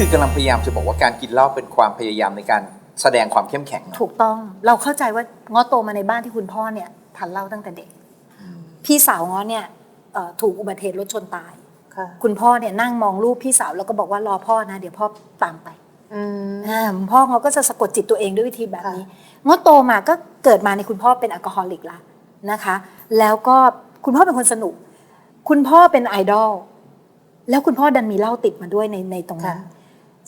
คือกำลังพยายามจะบอกว่าการกินเหล้าเป็นความพยายามในการแสดงความเข้มแข็งนะถูกต้องเราเข้าใจว่าง้อโตมาในบ้านที่คุณพ่อเนี่ยทานเหล้าตั้งแต่เด็ก พี่สาวง้อเนี่ยเอ่อถูกอุบัติเหตุรถชนตาย ค่ะคุณพ่อเนี่ยนั่งมองรูปพี่สาวแล้วก็บอกว่ารอพ่อนะ เดี๋ยวพ่อตามไปอืม อ่าพ่อเขาก็จะสะกดจิตตัวเองด้วยวิธีแบบนี้ค่ะง้อโตมาก็เกิดมาในคุณพ่อเป็นแอลกอฮอลิกละนะคะ แล้วก็คุณพ่อเป็นคนสนุก คุณพ่อเป็นไอดอลแล้วคุณพ่อดันมีเหล้าติดมาด้วยในในตรงนั้น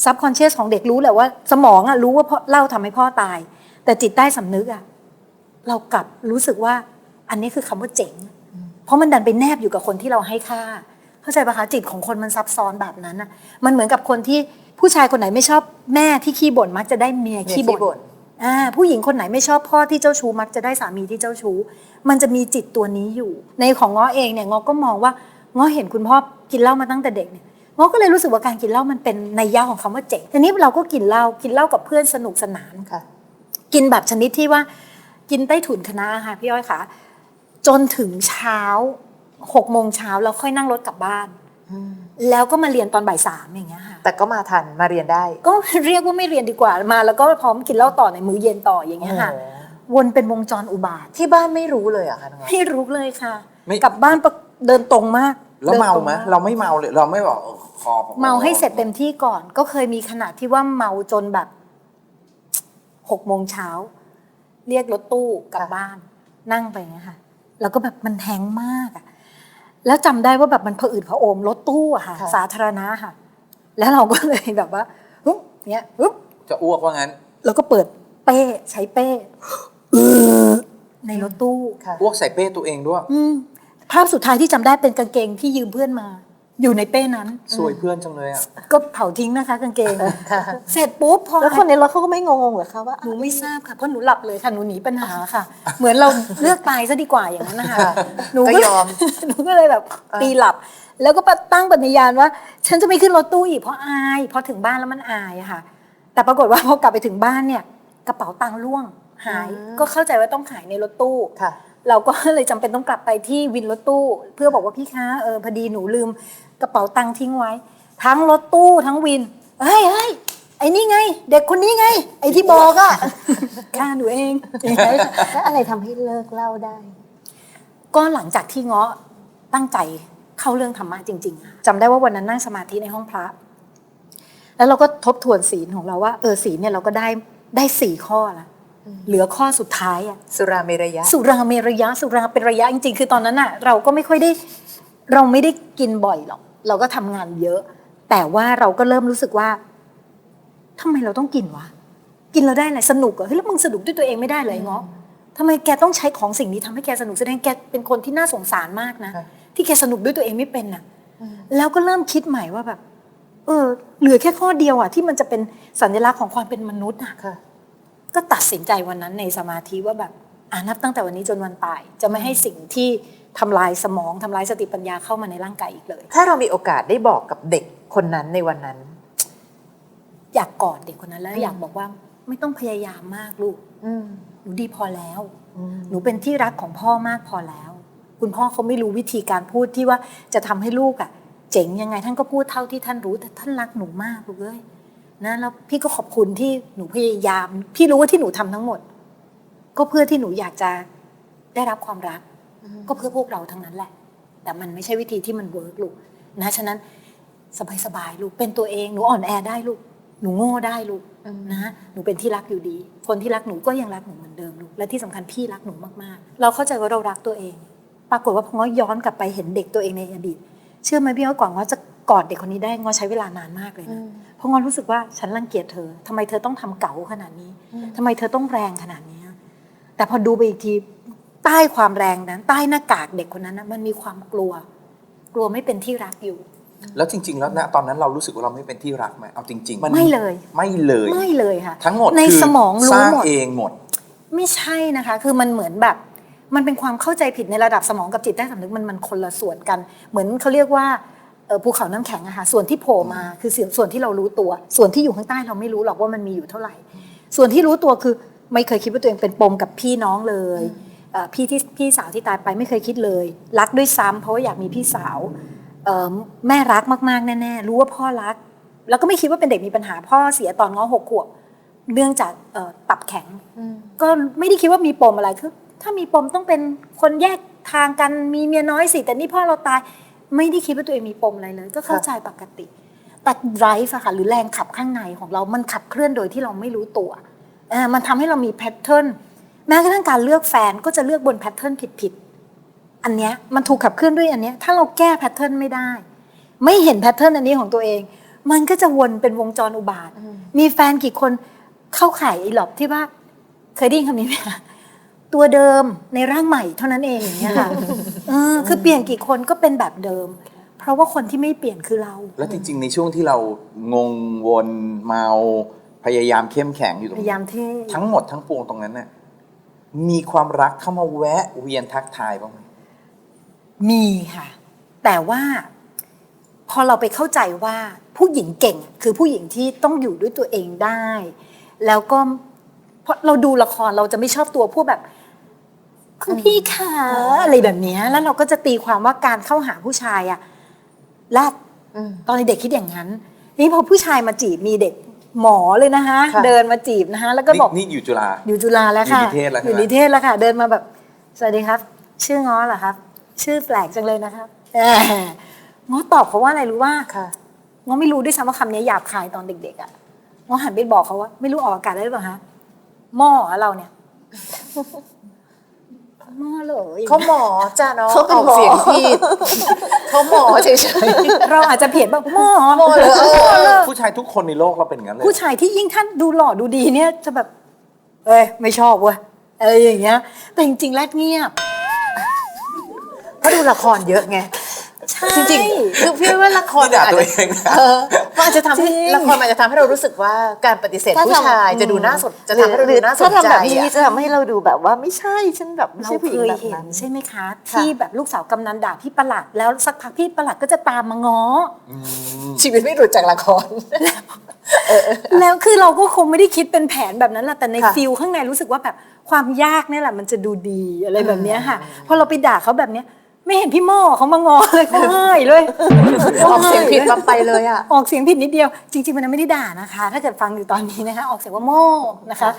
ซับคอนเชียสของเด็กรู้แหละว่า สมองอะรู้ว่าพ่อเหล้าทำให้พ่อตาย แต่จิตใต้สำนึกอะเรากลับรู้สึกว่าอันนี้คือคำว่าเจ๋ง เพราะมันดันไปแนบอยู่กับคนที่เราให้ค่า เข้าใจปะคะจิตของคนมันซับซ้อนแบบนั้นอะมันเหมือนกับคนที่ผู้ชายคนไหนไม่ชอบแม่ที่ขี้บ่นมักจะได้เมียเมียขี้ขี้บ่นบ่นอ่าผู้หญิงคนไหนไม่ชอบพ่อที่เจ้าชู้มักจะได้สามีที่เจ้าชู้ มันจะมีจิตตัวนี้อยู่ ในของง้อเองเนี่ยง้อก็มองว่าง้อเห็นคุณพ่อกินเหล้ามาตั้งแต่เด็กเนี่ย ง้อก็เลยรู้สึกว่าการกินเหล้ามันเป็นในยยะของคำว่าเจ๋งทีนี้เราก็กินเหล้ากินเหล้ากับเพื่อนสนุกสนานค่ะ กินแบบชนิดที่ว่ากินใต้ถุนคณะค่ะพี่อ้อยค่ะ จนถึงเช้าหกโมงเช้าแล้วค่อยนั่งรถกลับบ้านแล้วก็มาเรียนตอนบ่ายสามอย่างเงี้ยค่ะ แต่ก็มาทันมาเรียนได้ ก็เรียกว่าไม่เรียนดีกว่ามา แล้วก็พร้อมกินเหล้าต่อในมื้อเย็นต่ออย่างเงี้ยค่ะโอ้โหวนเป็นวงจรอุบาทที่บ้านไม่รู้เลยเหรอะคะน้องไม่รู้เลยค่ะไม่กลับบ้านปะเดินตรงมาก แล้วเมาดินตรงไหมกเราไม่เมาเลยเราไม่บอกเออคอผมเมาให้เสร็จเต็มที่ก่อน ก็เคยมีขนาดที่ว่าเมาจนแบบหกโมงเช้า เรียกรถตู้กลับบ้าน นั่งไปอย่างเงี้ยค่ะ แล้วก็แบบมันแทงมากอะแล้วจำได้ว่าแบบมันผะอืดผะอมรถตู้อะค่ะ สาธารณะค่ะ แล้วเราก็เลยแบบว่าฮึบเนี้ยฮึบจะอ้วกว่างั้น แล้วก็เปิดเป้ใช้เป้เออในรถตู้ค่ะอ้วกใส่เป้ตัวเองด้วย อืม ภาพสุดท้ายที่จำได้เป็นกางเกงที่ยืมเพื่อนมา อยู่ในเป้นั้น สวยเพื่อนจังเลยอะ ก็เผาทิ้งนะคะกางเกงค่ะเสร็จปุ๊บพอ แล้วคนในรถเขาก็ไม่งงๆเหรอคะว่า หนูไม่ทราบค่ะเพราะหนูหลับเลยค่ะหนูหนีปัญหาค่ะ เหมือนเราเลือกตายซะดีกว่าอย่างนั้นนะคะค่ะหนูก็ยอม หนูก็เลยแบบตีหลับ แล้วก็ตั้งปณิญาณว่า ฉันจะไม่ขึ้นรถตู้อีกเพราะอายพอถึงบ้านแล้วมันอายอะค่ะ แต่ปรากฏว่าพอกลับไปถึงบ้านเนี่ย กระเป๋าตังค์ร่วงหายอืมก็เข้าใจว่าต้องขายในรถตู้ ค่ะ เราก็เลยจำเป็นต้องกลับไปที่วินรถตู้ เพื่อบอกว่าพี่คะเออพอดีหนูลืมกระเป๋าตังค์ทิ้งไว้ ทั้งรถตู้ทั้งวินเฮ้ยเฮ้ยไอ้นี่ไง เด็กคนนี้ไง ไอ้ที่บอกอะค่าหนูเองแล้วอะไรทำให้เลิกเหล่าได้ ก็หลังจากที่เงาะตั้งใจเข้าเรื่องธรรมะจริงๆอะจำได้ว่าวันนั้นนั่งสมาธิในห้องพระ แล้วเราก็ทบทวนศีลของเราว่า เออศีลเนี่ยเราก็ได้ได้สี่ข้อละ เหลือข้อสุดท้ายอะสุราเมรยะ สุราเมระยะ สุราเป็นระยะจริงๆ คือตอนนั้นอะเราก็ไม่ค่อยได้ เราไม่ได้กินบ่อยหรอก เราก็ทำงานเยอะ แต่ว่าเราก็เริ่มรู้สึกว่าทำไมเราต้องกินวะ กินเราได้อะไรสนุกเหรอเฮ้ยแล้วมึงสนุกด้วยตัวเองไม่ได้เลยเงาะทำไมแกต้องใช้ของสิ่งนี้ทำให้แกสนุกแสดงแกเป็นคนที่น่าสงสารมากนะค่ะที่แกสนุกด้วยตัวเองไม่เป็นน่ะ แล้วก็เริ่มคิดใหม่ว่าแบบ เออ เหลือแค่ข้อเดียวอะที่มันจะเป็นสัญลักษณ์ของความเป็นมนุษย์อะค่ะ ก็ตัดสินใจวันนั้นในสมาธิว่าแบบอ่านับตั้งแต่วันนี้จนวันตาย จะไม่ให้สิ่งที่ทำลายสมองทำลายสติปัญญาเข้ามาในร่างกายอีกเลย ถ้าเรามีโอกาสได้บอกกับเด็กคนนั้นในวันนั้น อยากกอดเด็กคนนั้นแล้วอยากบอกว่าไม่ต้องพยายามมากลูกอืมหนูดีพอแล้วอืมหนูเป็นที่รักของพ่อมากพอแล้ว คุณพ่อเขาไม่รู้วิธีการพูดที่ว่าจะทำให้ลูกอะ เจ๋งยังไงท่านก็พูดเท่าที่ท่านรู้แต่ท่านรักหนูมากลูกเอ้ย นะแล้วพี่ก็ขอบคุณที่หนูพยายาม พี่รู้ว่าที่หนูทำทั้งหมด ก็เพื่อที่หนูอยากจะได้รับความรัก ก็เพื่อพวกเราทั้งนั้นแหละ แต่มันไม่ใช่วิธีที่มันเวิร์กลูกนะฉะนั้นสบายๆลูกเป็นตัวเองหนูอ่อนแอได้ลูกหนูโง่ได้ลูกอืมนะหนูเป็นที่รักอยู่ดี คนที่รักหนูก็ยังรักหนูเหมือนเดิมลูกและที่สำคัญพี่รักหนูมากๆ เราเข้าใจว่าเรารักตัวเอง ปรากฏว่าพอง้อย้อนกลับไปเห็นเด็กตัวเองในอดีต เชื่อไหมพี่อ้อยกว่างอจะ กอดเด็กคนนี้ได้งอใช้เวลานานมากเลยอืนะมเพราะงอรู้สึกว่าฉันรังเกียจเธอทำไมเธอต้องทำเก๋าขนาดนี้อืมทำไมเธอต้องแรงขนาดนี้ แต่พอดูไปอีกทีใต้ความแรงนั้นใต้หน้ากากเด็กคนนั้นนะมันมีความกลัว กลัวไม่เป็นที่รักอยู่ แล้วจริง ๆ แล้วนะตอนนั้นเรารู้สึกว่าเราไม่เป็นที่รักไหมเอาจริง ๆ มันไม่เลย ไม่เลยไม่เลยค่ะ ทั้งหมดในคือสมองสรู้ร้างหมดเองหมด ไม่ใช่นะคะ คือมันเหมือนแบบมันเป็นความเข้าใจผิดในระดับสมองกับจิตใต้สำนึกมันมันคนละส่วนกัน เหมือนเขาเรียกว่าเอ่อ ภูเขาน้ำแข็งอะค่ะส่วนที่โผล่มาคือส่วนส่วนที่เรารู้ตัว ส่วนที่อยู่ข้างใต้เราไม่รู้หรอกว่ามันมีอยู่เท่าไหร่ ส่วนที่รู้ตัวคือไม่เคยคิดว่าตัวเองเป็นปมกับพี่น้องเลยเอ่อพี่ที่พี่สาวที่ตายไปไม่เคยคิดเลย รักด้วยซ้ำเพราะว่าอยากมีพี่สาวเอ่อแม่รักมากๆแน่ๆรู้ว่าพ่อรัก แล้วก็ไม่คิดว่าเป็นเด็กมีปัญหาพ่อเสียตอนง้อหกขวบเนื่องจากเอ่อตับแข็ง ก็ไม่ได้คิดว่ามีปมอะไรคือถ้ามีปมต้องเป็นคนแยกทางกันมีเมียน้อยสิแต่นี่พ่อเราตาย ไม่ได้คิดว่าตัวเองมีปมอะไรเลย ก็เข้าใจปกติ แต่ drive อะค่ะหรือแรงขับข้างในของเรามันขับเคลื่อนโดยที่เราไม่รู้ตัวอ่ามันทำให้เรามีแพทเทิร์นแม้กระทั่งการเลือกแฟนก็จะเลือกบนแพทเทิร์นผิดๆอันเนี้ยมันถูกขับเคลื่อนด้วยอันเนี้ยถ้าเราแก้แพทเทิร์นไม่ได้ ไม่เห็นแพทเทิร์นอันนี้ของตัวเอง มันก็จะวนเป็นวงจรอุบาท มีแฟนกี่คนเข้าข่ายไอ้หลอบที่ว่า เคยได้ยินคำนี้ไหมคะ ตัวเดิมในร่างใหม่เท่านั้นเองอย่างเงี้ยค่ะเออคือเปลี่ยนกี่คนก็เป็นแบบเดิม เพราะว่าคนที่ไม่เปลี่ยนคือเรา แล้วจริง ๆ ในช่วงที่เรางงวนเมาพยายามเข้มแข็งอยู่ตรพงยายามเท่ทั้งหมดทั้งปวงตรงนั้นน่ะมีความรักเข้ามาแวะเวียนทักทายบ้างไหมมีค่ะ แต่ว่าพอเราไปเข้าใจว่าผู้หญิงเก่งอะคือผู้หญิงที่ต้องอยู่ด้วยตัวเองได้ แล้วก็เพราะเราดูละครเราจะไม่ชอบตัวพวกแบบ คุณพี่คะอะไรแบบเนี้ยแล้วเราก็จะตีความว่าการเข้าหาผู้ชายอะแรดอืมตอนเด็กคิดอย่างนั้น นี่พอผู้ชายมาจีบมีเด็กหมอเลยนะคะค่ะเดินมาจีบนะคะแล้วก็บอกนี่นี่อยู่จุฬาอยู่จุฬาแล้วค่ะอยู่นิเทศแล้วใช่ไหมอยู่นิเทศแล้วค่ะ เดินมาแบบสวัสดีครับ ชื่อง้อเหรอครับ ชื่อแปลกจังเลยนะครับแหมง้อตอบเขาว่าอะไรรู้ว่าค่ะง้อไม่รู้ด้วยซ้ำว่าคำนี้หยาบคายตอนเด็กๆอะง้อหันไปบอกเขาว่า ไม่รู้ออกอากาศได้หรือเปล่าฮะหม้อเหรอเราเนี่ย หม้อเหรออย่างเขาเงี้ยหมอจ้าน้องเขาเป็นออกหมอเสียงผิดเขาหมอเฉยเราอาจจะเพียนแบบหม้อหม้อเหรอหม้อเหรอผู้ชายทุกคนในโลกเราเป็นอย่างนั้นเลยผู้ชายที่ยิ่งท่านดูหล่อดูดีเนี่ยจะแบบ เอ้ยไม่ชอบเว้ยเอ้ยอย่างเงี้ย แต่จริงๆแรกเงียบๆเพราะดูละครเยอะไง ใช่จริงๆคือพี่ว่าละครนี่ด่าอาจตัวจะเองนะเออมันอาจจะทำให้จริงละครมันอาจจะทำให้เรารู้สึกว่าการปฏิเสธถ้าผู้ทำชายจะดูน่าสนจะทำให้เราดูน่าสนถ้าทำใจแบบนี้อะจะทำให้เราดูแบบว่าไม่ใช่ฉันแบบไม่เราใช่ผู้หเคญิงยแบบเห็นนั้นใช่ไหมคะค่ะที่แบบลูกสาวกำนันด่าพี่ประหลัดแล้วสักพักพี่ประหลัดก็จะตามมาง้ออืมชีวิตไม่หลุดจากละครแล้วคือเราก็คงไม่ได้คิดเป็นแผนแบบนั้นแหละแต่ในค่ะฟิลข้างในรู้สึกว่าแบบความยากเนี่ยแหละมันจะดูดีอะไรแบบเนี้ยค่ะพอเราไปด่าเขาแบบเนี้ย ไม่เห็นพี่หม้อเขามางอเลยเขาให้เลยออกเสียงผิดปั๊บไปเลยอะ ออกเสียงผิดนิดเดียว จริง ๆ มันไม่ได้ด่านะคะ ถ้าเกิดฟังอยู่ตอนนี้นะคะ ออกเสียงว่าโม่นะคะ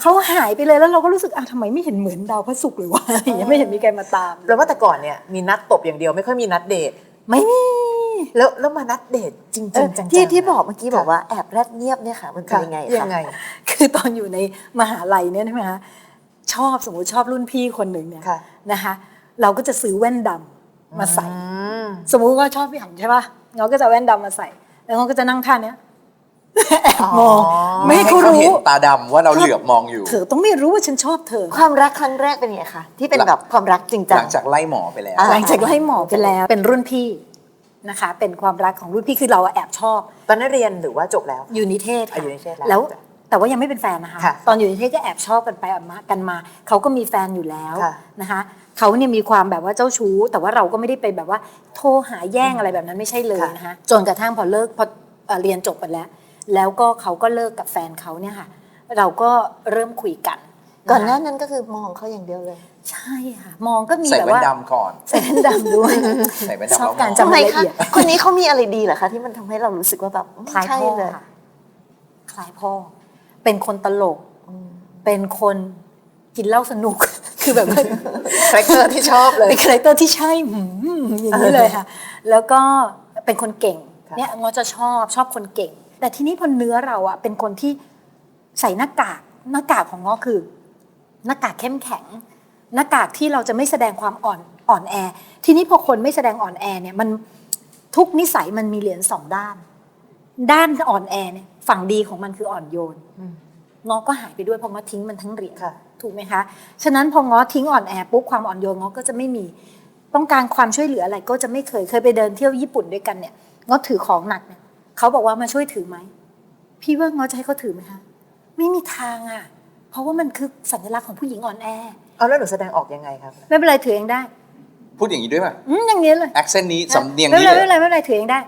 เขาหายไปเลยแล้วเราก็รู้สึกอ้าวทำไมไม่เห็นเหมือนดาวพระศุกร์เลยวะอะไรอย่างเงี้ยไม่เห็นมีใครมาตามแปลว่าแต่ก่อนเนี่ยมีนัดตบอย่างเดียวไม่ค่อยมีนัดเดทไม่มีแล้วแล้วมานัดเดทจริงเออๆจังๆที่ที่บอกเมื่อกี้บอกว่าแอบแรดเงียบเนี่ยค่ะมันเป็นค่ะยังไงยัคะงไง คือตอนอยู่ในมหาลัยเนี่ยใช่ไหมคะชอบสมมติชอบรุ่นพี่คนหนึ่งเนี่ยค่ะนะคะ เราก็จะซื้อแว่นดำมาใส่อืมสมมุติว่าชอบพี่หันใช่ป่ะเราก็จะเอาแว่นดำมาใส่ แล้วเขาก็จะนั่งท่าเนี้ยแอบมองอ๋อไม่ให้เขาเห็รู้นตาดำว่าเราเหลือบมองอยู่ เธอต้องไม่รู้ว่าฉันชอบเธอ ความรักครั้งแรกเป็นไงคะที่เป็นแบบความรักจริงจัหง ลังจากไล่หมอไปแล้ว อะ หลังจากไล่หมอไปแล้วเป็นรุ่นพี่นะคะ เป็นความรักของรุ่นพี่คือเราแอบชอบตอนนั้นเรียนหรือว่าจบแล้ว อยู่นิเทศอะค่ะอยู่นิเทศแล้วแล้วแต่ว่ายังไม่เป็นแฟนนะคะ ค่ะตอนอยู่นิเทศก็แอบชอบกันไปแอบมากันมาเขาก็มีแฟนอยู่แล้วค่ะนะคะ เขาเนี่ยมีความแบบว่าเจ้าชู้ แต่ว่าเราก็ไม่ได้ไปแบบว่าโทรหาแย่งอะไรแบบนั้นไม่ใช่เลยค่ะนะคะจนกระทั่งพอเลิกพอเอ่อเรียนจบไปแล้ว แล้วก็เขาก็เลิกกับแฟนเขาเนี่ยค่ะ เราก็เริ่มคุยกันะคะก่อนหน้านั้นก็คือมองเขาอย่างเดียวเลย ใช่ค่ะ มองก็มีใส่แบบแว่นว่าดำก่อนใส่แว่นดำด้วยใส่แว่นชอบดำการแล้วมองจำทำไมรายละคะเอียดคนนี้เขามีอะไรดีเหรอคะที่มันทำให้เรารู้สึกว่าแบบคล้ายใช่พ่อเลยค่ะคล้ายพ่อ เป็นคนตลก เป็นคนกินเหล้าสนุก คือแบบว่าคาแรคเตอร์ที่ชอบเลยเป็นคาแรคเตอร์ที่ใช่หืมอย่างนี้เลยค่ะ แล้วก็เป็นคนเก่งค่ะเนี่ยงอจะชอบชอบคนเก่ง แต่ทีนี้พอเนื้อเราอะเป็นคนที่ใส่หน้ากากหน้ากากของงอคือ หน้ากากเข้มแข็ง หน้ากากที่เราจะไม่แสดงความอ่อนอ่อนแอ ทีนี้พอคนไม่แสดงอ่อนแอเนี่ยมันทุกนิสัยมันมีเหรียญสองด้าน ด้านอ่อนแอเนี่ยฝั่งดีของมันคืออ่อนโยนอืมงอก็หายไปด้วยเพราะงอทิ้งมันทั้งเหรียญค่ะ ถูกไหมคะ ฉะนั้นพองอทิ้งอ่อนแอปุ๊บความอ่อนโยนงอก็จะไม่มี ต้องการความช่วยเหลืออะไรก็จะไม่เคย เคยไปเดินเที่ยวญี่ปุ่นด้วยกันเนี่ยงอถือของหนักเนี่ยเขาบอกว่ามาช่วยถือไหม พี่ว่างอจะให้เขาถือไหมคะ ไม่มีทางอะ เพราะว่ามันคือสัญลักษณ์ของผู้หญิงอ่อนแอ เอาแล้วหนูแสดงออกยังไงครับ ไม่เป็นไรถือเองได้ พูดอย่างนี้ด้วยป่ะอืมอย่างนี้เลยแอคเซนต์นี้สำเนียงไม่นี้เป็นไรเลไม่เป็นไรยไม่เป็นไรถือเองได้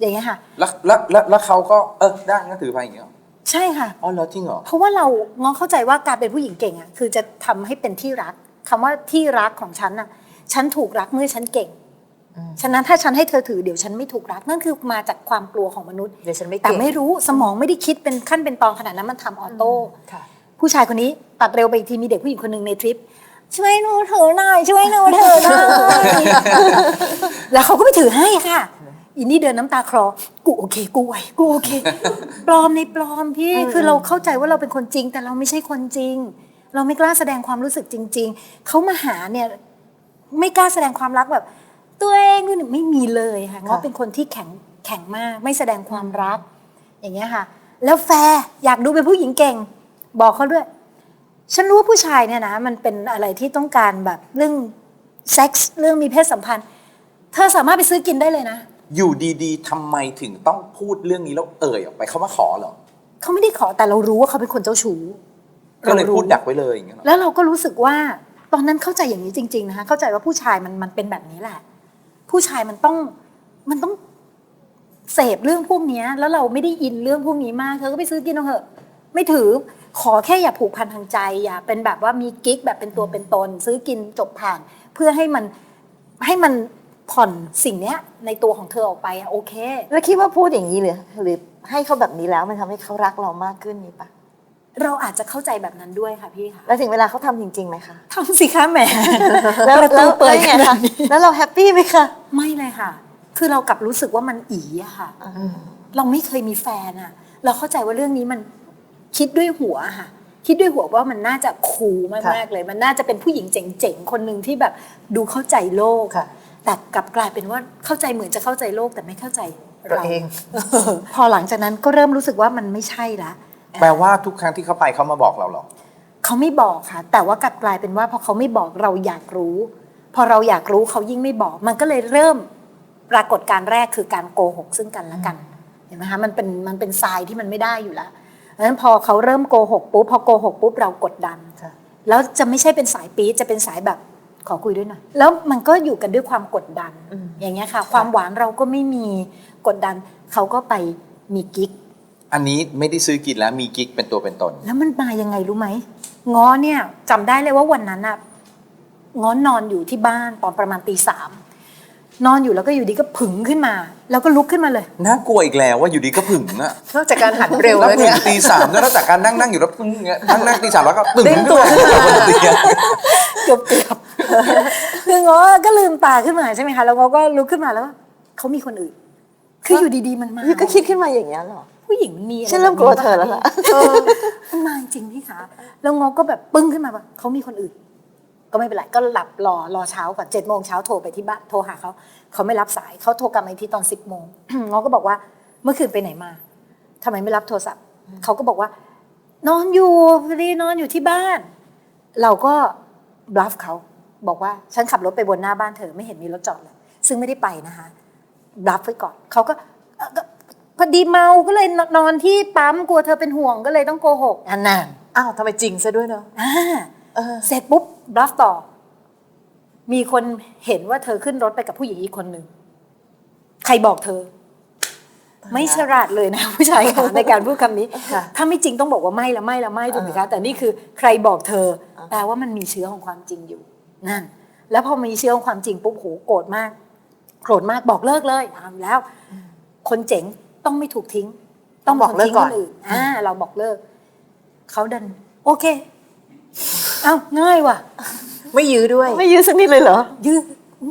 อย่างเงี้ยค่ะ แล้วแล้วแล้วแล้วเขาก็เออได้งั้นถือไปอย่างเงี้ยเหรอ ใช่ค่ะ อ๋อเหรอจริงเหรอ เพราะว่าเรางอเข้าใจว่าการเป็นผู้หญิงเก่งอะคือจะทำให้เป็นที่รักคำว่าที่รักของฉันอะ ฉันถูกรักเมื่อฉันเก่งฉะนั้นถ้าฉันให้เธอถือเดี๋ยวฉันไม่ถูกรักนั่นคือมาจากความกลัวของมนุษย์ เดี๋ยวฉันไม่แต่เก่งไม่รู้สมองไม่ได้คิดเป็นขั้นเป็นตอนขนาดนั้นมันทำออโต้ ค่ะ ผู้ชายคนนี้ตัดเร็วไปอีกทีมีเด็กผู้หญิงคนหนึ่งในทริป ช่วยหนูถือหน่อยช่วยหนูถือหน่อย แล้วเขาก็ไปถือให้ค่ะอี นี่เดินน้ำตาคลอ กูโอเคกูไหวกูโอเค ปลอมในปลอมพี่คือเราเข้าใจว่าเราเป็นคนจริง แต่เราไม่ใช่คนจริง เราไม่กล้าแสดงความรู้สึกจริง ๆเขามาหาเนี่ยไม่กล้าแสดงความรักแบบ ตัวเองนี่ไม่มีเลยค่ะเงาะเป็นคนที่แข็งแข็งมาก ไม่แสดงความรัก อย่างเงี้ยค่ะ แล้วแฟร์อยากดูเป็นผู้หญิงเก่ง บอกเขาด้วย ฉันรู้ว่าผู้ชายเนี่ยนะมันเป็นอะไรที่ต้องการแบบเรื่องเซ็กส์เรื่องมีเพศสัมพันธ์ เธอสามารถไปซื้อกินได้เลยนะ อยู่ดีๆทำไมถึงต้องพูดเรื่องนี้แล้วเอ่ยออกไปเขามาขอเหรอเขาไม่ได้ขอแต่เรารู้ว่าเขาเป็นคนเจ้าชู้ก็เลยรารู้พูดดักไว้เลยอย่างเงี้ยเหรอแล้วเราก็รู้สึกว่าตอนนั้นเข้าใจอย่างนี้จริง ๆนะคะเข้าใจว่าผู้ชายมันมันเป็นแบบนี้แหละ ผู้ชายมันต้องมันต้องเสพเรื่องพวกเนี้ยแล้วเราไม่ได้อินเรื่องพวกนี้มากเธอก็ไปซื้อกินเอาเถอะ ไม่ถือขอแค่อย่าผูกพันทางใจ อย่าเป็นแบบว่ามีกิ๊กแบบเป็นตัวเป็นตน ซื้อกินจบผ่าน เพื่อให้มันให้มัน ผ่อนสิ่งเนี้ยในตัวของเธอออกไปอะโอเค แล้วคิดว่าพูดอย่างนี้หรือหรือให้เขาแบบนี้แล้วมันทำให้เขารักเรามากขึ้นนี่ปะเราอาจจะเข้าใจแบบนั้นด้วยค่ะพี่ค่ะแล้วถึงเวลาเขาทำจริงๆไหมคะทำสิคะแหม แล้วประตูแล้วเปิดแล้วไงขนาคะดนี้ แล้วเราแฮปปี้ไหมคะไม่เลยค่ะ คือเรากลับรู้สึกว่ามันอีอะค่ะ เราไม่เคยมีแฟนอะเราเข้าใจว่าเรื่องนี้มันคิดด้วยหัวค่ะ คิดด้วยหัวว่ามันน่าจะคูลมากๆเลย มันน่าจะเป็นผู้หญิงเจ๋งๆ คนหนึ่งที่แบบดูเข้าใจโลก ค่ะ แต่กลับกลายเป็นว่าเข้าใจเหมือนจะเข้าใจโลกแต่ไม่เข้าใจตัวเราเอง พอหลังจากนั้นก็เริ่มรู้สึกว่ามันไม่ใช่ละแปลว่าทุกครั้งที่เขาไปเขามาบอกเราเหรอ เขาไม่บอกค่ะ แต่ว่ากลับกลายเป็นว่าพอเขาไม่บอกเราอยากรู้ พอเราอยากรู้เขายิ่งไม่บอก มันก็เลยเริ่มปรากฏการณ์แรกคือการโกหกซึ่งกันและกันเห็นไหมคะมันเป็นมันเป็นทรายที่มันไม่ได้อยู่แล้วเพราะฉะนั้นพอเขาเริ่มโกหกปุ๊บพอโกหกปุ๊บเรากดดันค่ะแล้วจะไม่ใช่เป็นสายปี๊ดจะเป็นสายแบบ ขอคุยด้วยหน่อยแล้วมันก็อยู่กันด้วยความกดดันอืมอย่างเงี้ยค่ะ ความหวานเราก็ไม่มีกดดันเขาก็ไปมีกิ๊กอันนี้ไม่ได้ซื้อกินแล้วมีกิ๊กเป็นตัวเป็นตน แล้วมันมายังไงรู้ไหมง้อเนี่ยจำได้เลยว่าวันนั้นอะง้อนอนอยู่ที่บ้านตอนประมาณตีสามนอนอยู่แล้วก็อยู่ดีก็ผึ่งขึ้นมา แล้วก็ลุกขึ้นมาเลยน่ากลัวอีกแล้วว่าอยู่ดีก็ผึ่งอะนอกจากการหันเร็วแล้วแล้วผึ่เนี่งยตีสามแล้วนอกจากการนั่งนั่งอยู่แล้วปึ้งอย่างเงี้ยนั่งนั่งตีสามแล้วก็ปึ่งเด้งตัวขึ้นมาบนเตียงเกือบเกือบ คือง้อก็ลืมตาขึ้นมาใช่ไหมคะ แล้วง้อก็ลุกขึ้นมาแล้วก็เขามีคนอื่น คืออยู่ดีๆมันมายูก็คิดขึ้นมาอย่างนี้ยเหรอ ผู้หญิงมันมีอะไฉันเริ่มกลัวเธอแล้วล่ะเออมันมาจริงพี่คะ แล้วง้อก็แบบปึ้งขึ้นมาว่าเขามีคนอื่น ก็ไม่เป็นไร ก็หลับรอรอเช้าก่อนเจ็ดโมงเช้าโทรไปที่บ้านโทรหาเขาเขาไม่รับสายเขาโทรกลับมาอีกทีตอนสิบโมงง้อก็บอกว่าเมื่อคืนไปไหนมาทำไมไม่รับโทรศัพท์ เขาก็บอกว่า นอนอยู่พอดีนอนอยู่ที่บ้าน เราก็บลัฟเขา บอกว่าฉันขับรถไปบนหน้าบ้านเธอไม่เห็นมีรถจอดเลยซึ่งไม่ได้ไปนะคะบลัฟไว้ก่อนเขาก็เอ่อก็พอดีเมาก็เลยนอนที่ปั๊มกลัวเธอเป็นห่วงก็เลยต้องโกหกอันนั้นอ้าวทำไมจริงซะด้วยเนาะอ่าเออเสร็จปุ๊บบลัฟต่อ มีคนเห็นว่าเธอขึ้นรถไปกับผู้หญิงอีกคนหนึ่งใครบอกเธอ ไม่ฉลาดเลยนะผู้ชายค่ะในการพูดคำนี้ค่ะถ้าไม่จริงต้องบอกว่าไม่ละไม่ละไม่ถูกไหมคะแต่นี่คือใครบอกเธอ แปลว่ามันมีเชื้อของความจริงอยู่ นั่น แล้วพอมีเชื้อของความจริงปุ๊บโหโกรธมาก โกรธมากบอกเลิกเลยเอาแล้ว คนเจ๋งต้องไม่ถูกทิ้ง ต้องบอกบอกเลิกทิ้งก่คอนนอื่นอ่าเราบอกเลิกเขาดัน โอเคเอ้าง่ายว่ะ ไม่ยื้อด้วย ไม่ยื้อสักนิดเลยเหรอ ยื้อ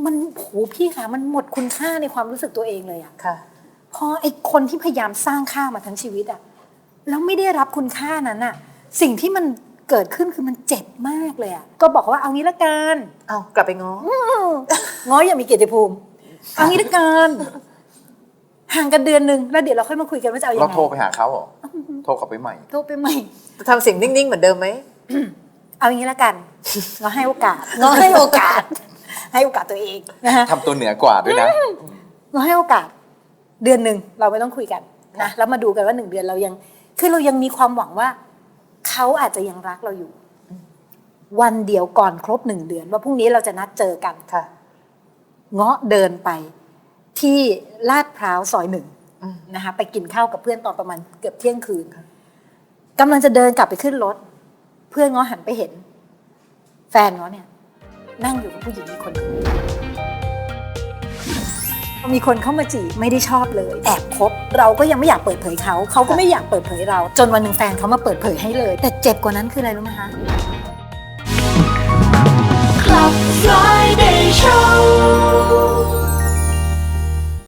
มันโหพี่ค่ะ มันหมดคุณค่าในความรู้สึกตัวเองเลยอะค่ะพอไอ้คนที่พยายามสร้างค่ามาทั้งชีวิตอะแล้วไม่ได้รับคุณค่านั้นอะสิ่งที่มัน เกิดขึ้นคือมันเจ็บมากเลยอะก็บอกว่าเอางี้ละกันเอากลับไปง้อง้ออย่ามีเกียรติภูมิเอางี้ละกันห่างกันเดือนหนึ่งแล้วเดี๋ยวเราค่อยมาคุยกันว่าจะเอายังเราไงโทรไปหาเขาเหรอโทรกลับไปใหม่ โทรไปใหม่ทำเสียงนิ่งๆเหมือนเดิมไหมเอาอย่างนี้ละกันเราให้โอกาสเราให้โอกาส ให้โอกาสตัวเองนะฮะทำตัวเหนือกว่าด้วยนะเราให้โอกาส เดือนหนึ่งเราไม่ต้องคุยกันนะแล้วมาดูกันว่าหนึ่งเดือนเรายัง คือเรายังมีความหวังว่า เขาอาจจะยังรักเราอยู่ วันเดียวก่อนครบหนึ่งเดือน ว่าพรุ่งนี้เราจะนัดเจอกันค่ะ เงาะเดินไปที่ลาดพร้าวซอยหนึ่งอืมนะคะไปกินข้าวกับเพื่อนตอนประมาณเกือบเที่ยงคืนกำลังจะเดินกลับไปขึ้นรถ เพื่อนเงาะหันไปเห็น แฟนเงาะเนี่ย นั่งอยู่กับผู้หญิงอีกคนหนึ่ง มีคนเข้ามาจีบไม่ได้ชอบเลย แอบคบเราก็ยังไม่อยากเปิดเผยเขาเขาก็ไม่อยากเปิดเผยเรา จนวันหนึ่งแฟนเขามาเปิดเผยให้เลย แต่เจ็บกว่านั้นคืออะไรรู้ไหมคะ Club Friday Show